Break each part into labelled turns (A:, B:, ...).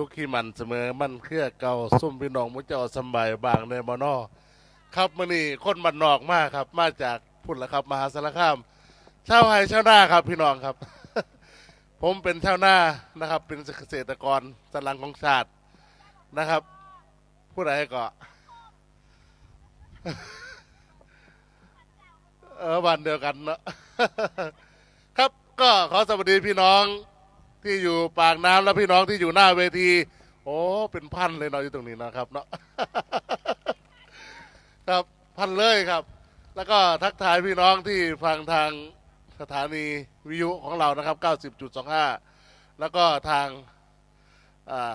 A: สุขีมันเสมอมันเครือเก่าซุ่มพี่น้องมุเจ้าสบายบางในมอนอครับมื่อนี้คนบันนอกมากครับ มาจากพุ่นละครับ มหาสารคามชาวไฮชาวนาครับ พี่น้องครับ ผมเป็นชาวนานะครับ เป็นเกษตรกรสนหลังของชาตินะครับผู้ใดก็เออวันเดียวกันเนาะครับก็ขอสวัสดีพี่น้อง ที่อยู่ปากน้ำและพี่น้องที่อยู่หน้าเวที โอ้เป็นพันเลยเนาะอยู่ตรงนี้นะครับเนาะครับพันเลยครับ แล้วก็ทักทายพี่น้องที่ฟังทางสถานีวิทยุของเรานะครับ 90.25 แล้วก็ทางอ่า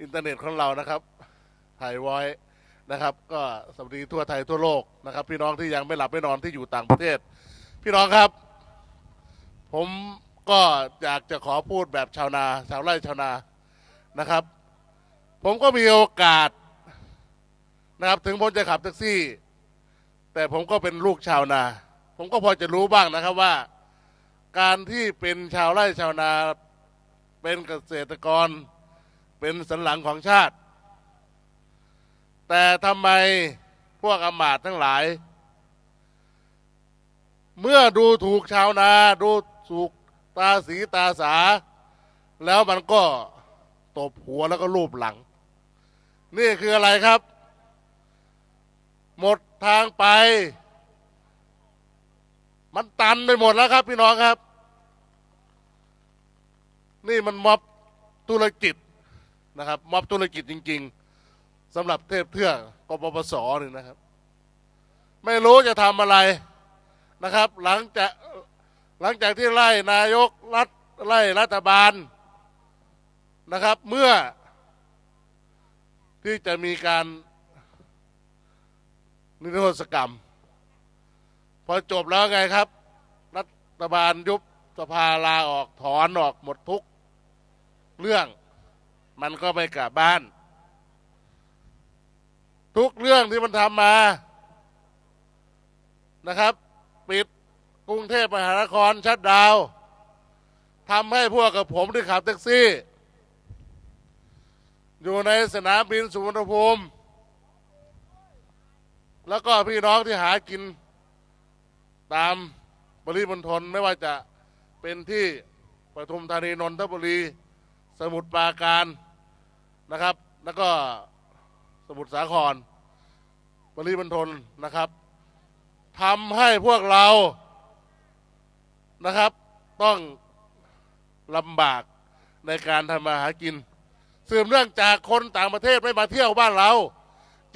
A: อินเทอร์เน็ตของเรานะครับไทยไว้นะครับ ก็สวัสดีทั่วไทยทั่วโลกนะครับ พี่น้องที่ยังไม่หลับไม่นอนที่อยู่ต่างประเทศ พี่น้องครับ ผม ก็อยากจะขอพูดแบบชาวนาชาวไร่ชาวนานะครับ ผมก็มีโอกาสนะครับ ถึงผมจะขับแท็กซี่ แต่ผมก็เป็นลูกชาวนา ผมก็พอจะรู้บ้างนะครับว่า การที่เป็นชาวไร่ชาวนาเป็นเกษตรกร เป็นสันหลังของชาติ แต่ทำไมพวกอมาตย์ทั้งหลาย เมื่อดูถูกชาวนาดูถูก ตาสีตาสา แล้วมันก็ตบหัวแล้วก็ลูบหลัง นี่คืออะไรครับ หมดทางไป มันตันไปหมดแล้วครับ พี่น้องครับ นี่มันม็อบธุรกิจนะครับม็อบธุรกิจจริง ๆสำหรับเทพเทือกกปปสนี่นะครับ ไม่รู้จะทำอะไรนะครับ หลังจาก หลังจากที่ไล่นายกรัฐไล่รัฐบาลนะครับ เมื่อที่จะมีการนิรโทษกรรม พอจบแล้วไงครับ รัฐบาลยุบสภาลาออกถอนออกหมดทุกเรื่องมันก็ไปกลับบ้าน ทุกเรื่องที่มันทำมานะครับ กรุงเทพมหานครชัดดาวทำให้พวกกับผมที่ขับแท็กซี่ อยู่ในสนามบินสุวรรณภูมิ แล้วก็พี่น้องที่หากินตามบริมณฑลไม่ว่าจะเป็นที่ปทุมธานีนนทบุรี สมุทรปราการนะครับ แล้วก็สมุทรสาครปริมณฑลนะครับทำให้พวกเรา นะครับ ต้องลำบากในการทำมาหากินสืบเนื่องจากคนต่างประเทศไม่มาเที่ยวบ้านเรา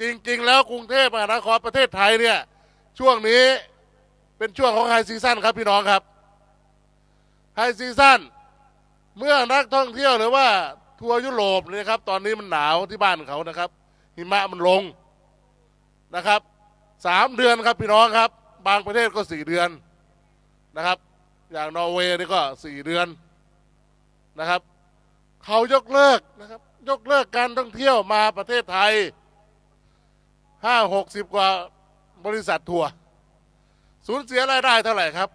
A: จริง ๆ แล้วกรุงเทพมหานครประเทศไทยเนี่ยช่วงนี้เป็นช่วงของไฮซีซั่นครับพี่น้องครับไฮซีซั่นเมื่อนักท่องเที่ยวหรือว่าทัวร์ยุโรปเนี่ยครับตอนนี้มันหนาวที่บ้านเขานะครับ หิมะมันลงนะครับสามเดือนครับพี่น้องครับ บางประเทศก็สี่เดือนนะครับ อย่างนอร์เวย์นี่ก็สี่เดือนนะครับเขายกเลิกนะครับยกเลิกการท่องเที่ยวมาประเทศไทยห้าหกสิบกว่าบริษัททัวร์สูญเสียรายได้เท่าไหร่ครับ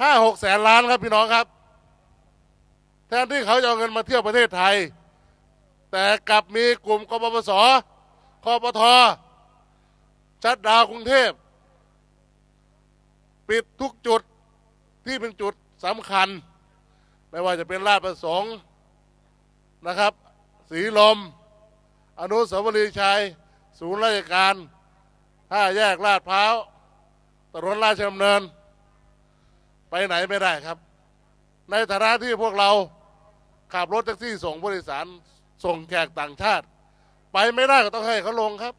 A: ห้าหกแสนล้านครับพี่น้องครับ แทนที่เขาจะเอาเงินมาเที่ยวประเทศไทย แต่กลับมีกลุ่มกปปสคอปทชัดดาวกรุงเทพ ปิดทุกจุด ที่เป็นจุดสำคัญ ไม่ว่าจะเป็นลาดประสงค์นะครับสีลม อนุสาวรีย์ชัย ศูนย์ราชการห้าแยกลาดพร้าวถนนราชดำเนิน ไปไหนไม่ได้ครับ ในฐานะที่พวกเราขับรถแท็กซี่ส่งผู้โดยสารส่งแขกต่างชาติ ไปไม่ได้ก็ต้องให้เขาลงครับ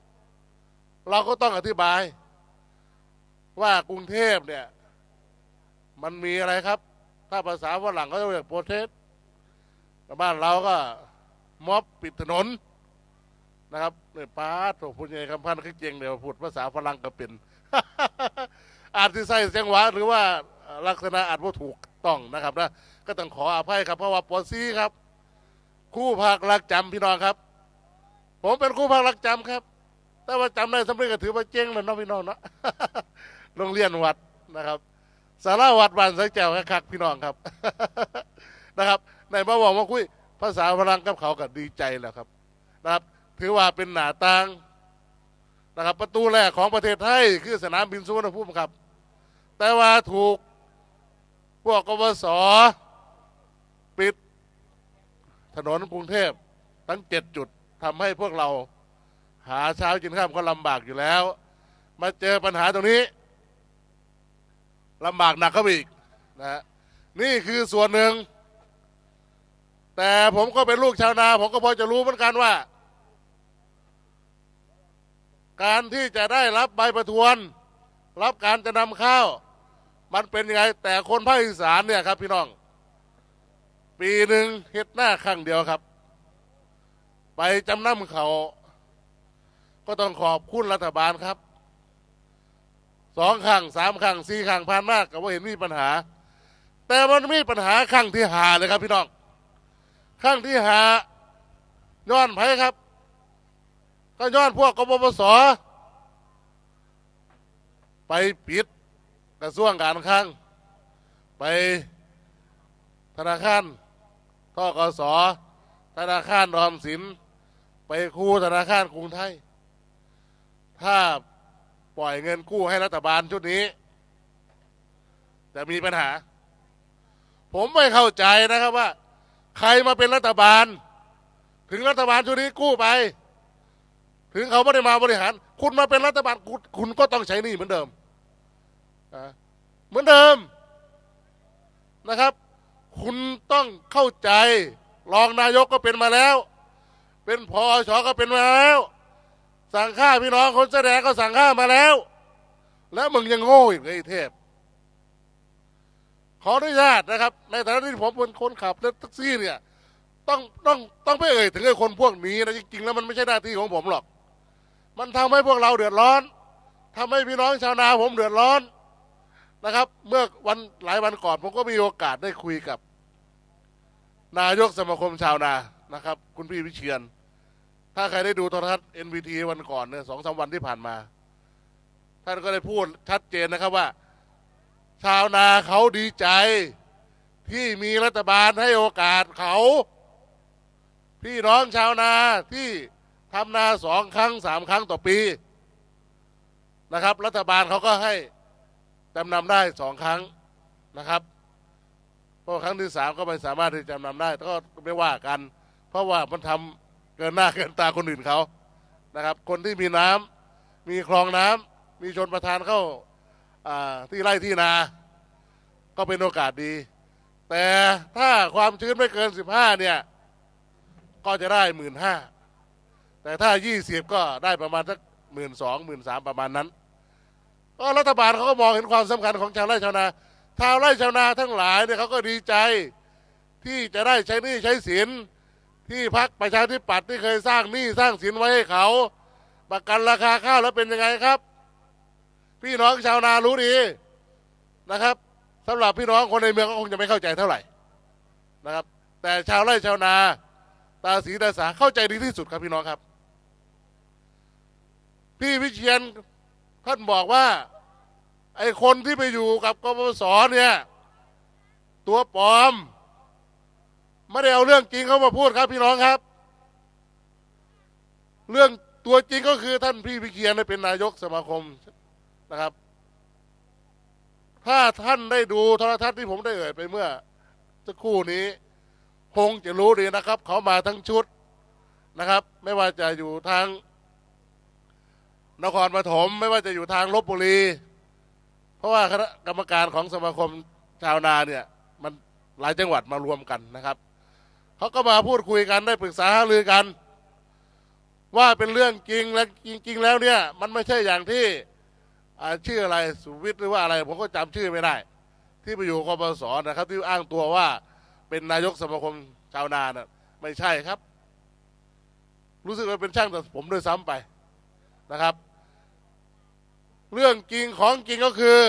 A: เราก็ต้องอธิบายว่ากรุงเทพเนี่ย มันมีอะไรครับ ถ้าภาษาฝรั่งเขาจะเรียกโปรเทสบ้านเราก็ม็อบปิดถนนนะครับเนี่ยป้าโถพูดยังไงคำพันธ์คือเจงเดี๋ยวพูดภาษาฝรั่งก็เป็น อาจจะใส่จังหวะหรือว่าลักษณะอาจว่าถูกต้องนะครับนะก็ต้องขออภัยครับเพราะว่าปอซีครับ คู่ภาครักจำพี่น้องครับ ผมเป็นคู่ภาครักจำครับ แต่ว่าจำได้สำเร็จก็ถือว่าเจ๊งแล้วเนาะพี่น้องเนาะโรงเรียนวัดนะครับ สาราวัดบ้านสักแก้วคักๆพี่น้องครับ นะครับในมาบอกมาคุยภาษาพลังกับเขาก็ดีใจแล้วครับ นะครับ ถือว่าเป็นหนาต่างนะครับ ประตูแรกของประเทศไทยคือสนามบินสุวรรณภูมิครับ แต่ว่าถูกพวกกบสปิดถนนกรุงเทพทั้งเจ็ดจุดทำให้พวกเราหาเช้ากินข้ามก็ลำบากอยู่แล้ว มาเจอปัญหาตรงนี้ ลำบากหนักเข้าไปอีกนะฮะนี่คือส่วนหนึ่ง แต่ผมก็เป็นลูกชาวนา ผมก็พอจะรู้เหมือนกันว่า การที่จะได้รับใบประทวน รับการจะนำข้าว มันเป็นยังไง แต่คนภาคอีสานเนี่ยครับพี่น้อง ปีหนึ่งเฮ็ดหน้าครั้งเดียวครับ ไปจำนำเขา ก็ต้องขอบคุณรัฐบาลครับ สองครั้งสามครั้งสี่ครั้งผ่านมากก็ว่าเห็นมีปัญหา แต่มันมีปัญหาครั้งที่หาเลยครับพี่น้องครั้งที่หาย้อนไผครับ ก็ย้อนพวกกบพศไปปิดกระทรวงการคลังไปธนาคารทกสธนาคารออมสิน ไปคู่ธนาคารกรุงไทย ถ้า ปล่อยเงินกู้ให้รัฐบาลชุดนี้จะมีปัญหา ผมไม่เข้าใจนะครับว่า ใครมาเป็นรัฐบาล ถึงรัฐบาลชุดนี้กู้ไป ถึงเขาไม่ได้มาบริหาร คุณมาเป็นรัฐบาลคุณคุณก็ต้องใช้หนี่เหมือนเดิมเหมือนเดิมนะครับ คุณต้องเข้าใจรองนายกก็เป็นมาแล้ว เป็นพอชอก็เป็นมาแล้ว สั่งฆ่าพี่น้องคนแสอแดงก็สั่งฆ่ามาแล้ว แล้วมึงยังโง่อีกไอ้เทพ ขออนุญาตนะครับ ในฐานะที่ผมเป็นคนขับรถแท็กซี่เนี่ย ต้องต้องต้องไม่เอ่ยถึงไอ้คนพวกนี้นะจริงๆแล้วมันไม่ใช่หน้าที่ของผมหรอก มันทำให้พวกเราเดือดร้อนทำให้พี่น้องชาวนาผมเดือดร้อนนะครับ เมื่อวันหลายวันก่อนผมก็มีโอกาสได้คุยกับ นายกสมาคมชาวนานะครับ คุณพี่วิเชียน ถ้าใครได้ดูโทรทัศน์ NBT วันก่อนเนี่ยสองสามวันที่ผ่านมา ท่านก็ได้พูดชัดเจนนะครับว่า ชาวนาเขาดีใจ ที่มีรัฐบาลให้โอกาสเขา พี่น้องชาวนาที่ทำนาสองครั้งสามครั้งต่อปีนะครับ รัฐบาลเขาก็ให้จำนำได้สองครั้งนะครับเพราะครั้งที่สามก็ไม่สามารถที่จะจำนำได้ก็ไม่ว่ากัน เพราะว่ามันทำ เกินหน้าเกินตาคนอื่นเขานะครับ คนที่มีน้ำมีคลองน้ำมีชนประทานเข้าที่ไร่ที่นา ก็เป็นโอกาสดี แต่ถ้าความชื้นไม่เกินสิบห้าเนี่ย ก็จะได้หมื่นห้าแต่ถ้ายี่สิบก็ได้ประมาณสักหมื่นสองหมื่นสามประมาณนั้นก็รัฐบาลเขาก็มองเห็นความสำคัญของชาวไร่ชาวนาชาวไร่ชาวนาทั้งหลายเนี่ยเขาก็ดีใจที่จะได้ใช้หนี้ใช้สิน ที่พักประชาธิปัตย์ที่เคยสร้างหนี้สร้างสินไว้ให้เขา ประกันราคาข้าวแล้วเป็นยังไงครับ พี่น้องชาวนารู้ดีนะครับสำหรับพี่น้องคนในเมืองก็คงจะไม่เข้าใจเท่าไหร่นะครับ แต่ชาวไร่ชาวนาตาสีตาสาเข้าใจดีที่สุดครับพี่น้องครับ พี่วิเชียนท่านบอกว่า ไอ้คนที่ไปอยู่กับกบพศเนี่ย ตัวปลอม ไม่ได้เอาเรื่องจริงเข้ามาพูดครับพี่น้องครับ เรื่องตัวจริงก็คือท่านพี่วิเชียนได้เป็นนายกสมาคมนะครับ ถ้าท่านได้ดูโทรทัศน์ที่ผมได้เอ่ยไปเมื่อสักครู่นี้คงจะรู้ดีนะครับ เขามาทั้งชุดนะครับ ไม่ว่าจะอยู่ทางนครปฐมไม่ว่าจะอยู่ทางลบบุรี เพราะว่าคณะกรรมการของสมาคมชาวนาเนี่ย มันหลายจังหวัดมารวมกันนะครับ เขาก็มาพูดคุยกันได้ปรึกษาหารือกัน ว่าเป็นเรื่องจริงและจริง ๆ แล้วเนี่ย มันไม่ใช่อย่างที่ชื่ออะไรสุวิทย์หรือว่าอะไรผมก็จำชื่อไม่ได้ ที่ไปอยู่กปสนะครับ ที่อ้างตัวว่าเป็นนายกสมาคมชาวนานะไม่ใช่ครับ รู้สึกว่าเป็นช่างแต่ผมด้วยซ้ำไปนะครับ เรื่องจริงของจริงก็คือ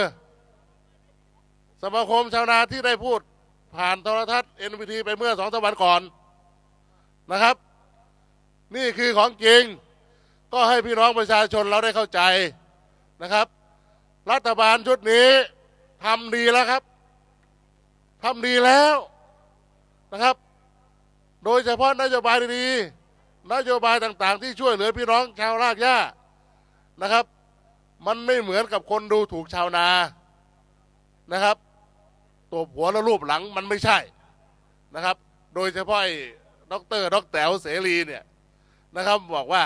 A: สมาคมชาวนาที่ได้พูด ผ่านโทรทัศน์ NPT ไปเมื่อสองสวันก่อนนะครับ นี่คือของจริง ก็ให้พี่น้องประชาชนเราได้เข้าใจนะครับ รัฐบาลชุดนี้ทำดีแล้วครับทำดีแล้วนะครับ โดยเฉพาะนโยบายดีๆนโยบายต่างๆ ที่ช่วยเหลือพี่น้องชาวรากหญ้านะครับ มันไม่เหมือนกับคนดูถูกชาวนานะครับ ตัวหัวแล้วรูปหลังมันไม่ใช่นะครับ โดยเฉพาะไอ้ดอกเตอร์ด็อกแต๋วเสรีเนี่ยนะครับบอกว่า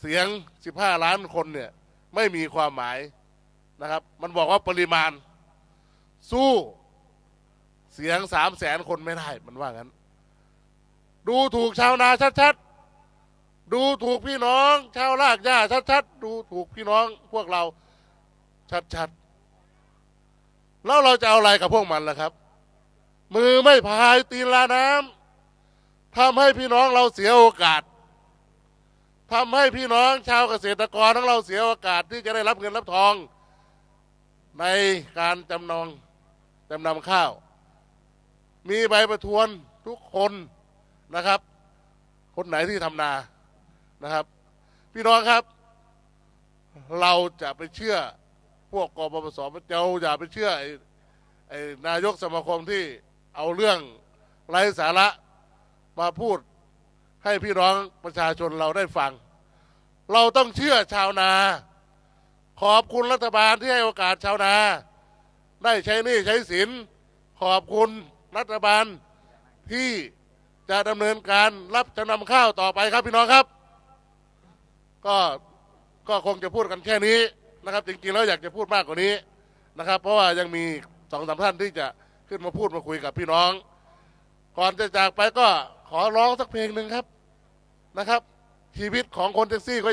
A: เสียง 15 ล้านคนเนี่ยไม่มีความหมายนะครับ มันบอกว่าปริมาณสู้เสียงสามแสนคนไม่ได้มันว่างั้น ดูถูกชาวนาชัดๆ ดูถูกพี่น้อง ชาวลากหญ้าชัดๆ ดูถูกพี่น้องพวกเราชัดๆ แล้วเราจะเอาอะไรกับพวกมันล่ะครับ มือไม่พายตีนลาน้ำทำให้พี่น้องเราเสียโอกาสทำให้พี่น้องชาวเกษตรกรทั้งเราเสียโอกาสที่จะได้รับเงินรับทอง ในการจำนองจำนำข้าว มีใบประทวนทุกคนนะครับ คนไหนที่ทำนานะครับ พี่น้องครับ เราจะไปเชื่อ พวกกปปสเจ้าอย่าไปเชื่อไอ้ไอ้นายกสมาคมที่เอาเรื่องไร้สาระมาพูดให้พี่น้องประชาชนเราได้ฟัง เราต้องเชื่อชาวนา ขอบคุณรัฐบาลที่ให้โอกาสชาวนา ได้ใช้หนี้ใช้สิน ขอบคุณรัฐบาลที่จะดำเนินการรับจำนำข้าวต่อไปครับพี่น้องครับ ก็ก็คงจะพูดกันแค่นี้ นะครับ จริงๆแล้วอยากจะพูดมากกว่านี้นะครับ เพราะว่ายังมีสองสามท่านที่จะขึ้นมาพูดมาคุยกับพี่น้อง ก่อนจะจากไปก็ขอร้องสักเพลงหนึ่งครับนะครับ ชีวิตของคนแท็กซี่ก็